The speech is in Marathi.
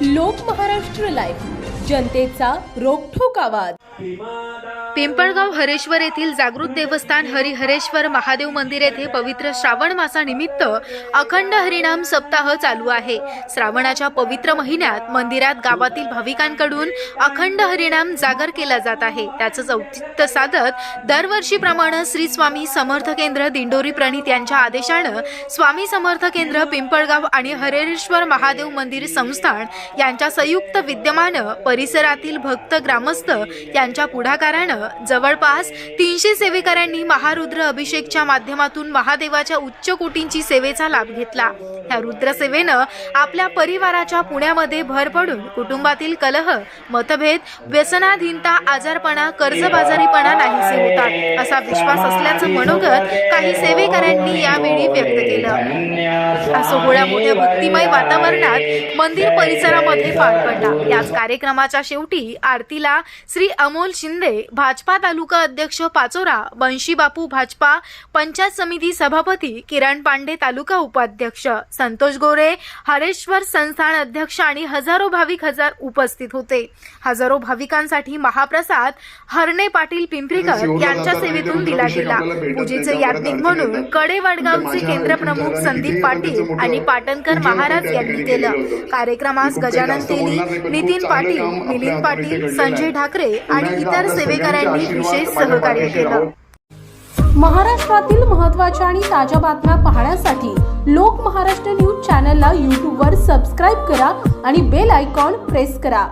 लोक महाराष्ट्र लाईव्ह जनतेचा रोखोक आवाज. पिंपळगाव हरेश्वर येथील जागृत देवस्थान हरिहरेश्वर महादेव मंदिर येथे पवित्र श्रावण मासानिमित्त अखंड हरिनाम सप्ताह चालू आहे. श्रावणाच्या पवित्र महिन्यात मंदिरात गावातील भाविकांकडून अखंड हरिनाम जागर केला जात आहे. त्याचं औचित्य साधत दरवर्षीप्रमाणे श्री स्वामी समर्थ केंद्र दिंडोरी प्रणित यांच्या आदेशानं स्वामी समर्थ केंद्र पिंपळगाव आणि हरेश्वर महादेव मंदिर संस्थान यांच्या संयुक्त विद्यमानं परिसरातील भक्त ग्रामस्थ यांच्या पुढाकारानं जवळपास तीनशे सेवेकऱ्यांनी महारुद्र अभिषेकच्या माध्यमातून महादेवाच्या उच्च कोटींची सेवेचा लाभ घेतला. या रुद्रसेवेनं आपल्या परिवाराच्या पुण्यामध्ये भर पडून कुटुंबातील कलह मतभेद व्यसनाधीनता आजारपणा कर्जबाजारीपणा नाहीसे होतात असा विश्वास असल्याचं मनोगत काही सेवेकऱ्यांनी यावेळी व्यक्त केलं. हा सोहळा मोठ्या भक्तिमय वातावरणात मंदिर परिसरामध्ये पार पडला. याच कार्यक्रमाच्या शेवटी आरतीला श्री अमो अमोल शिंदे भाजपा तालुका अध्यक्ष पाचोरा बंशी बापू भाजपा पंचायत समिती सभापती किरण पांडे तालुका उपाध्यक्ष संतोष गोरे हरेश्वर संस्थान अध्यक्ष आणि हजारो भाविक हजार उपस्थित होते. हजारो भाविकांसाठी महाप्रसाद हरणे पाटील पिंपरीकर यांच्या सेवेतून दिला गेला. पूजेचे यात्रिक म्हणून कडे वडगावचे केंद्रप्रमुख संदीप पाटील आणि पाटणकर महाराज यांनी केलं. कार्यक्रमास गजानन तेली नितीन पाटील मिलिंद पाटील संजय ठाकरे आणि इतर सेवेकऱ्यांनी विशेष सहकार्य केलं. महाराष्ट्रातील महत्त्वाच्या आणि ताज्या बातम्या पाहण्यासाठी लोक महाराष्ट्र न्यूज चॅनलला यूट्यूबवर सबस्क्राईब करा आणि बेल आयकॉन प्रेस करा.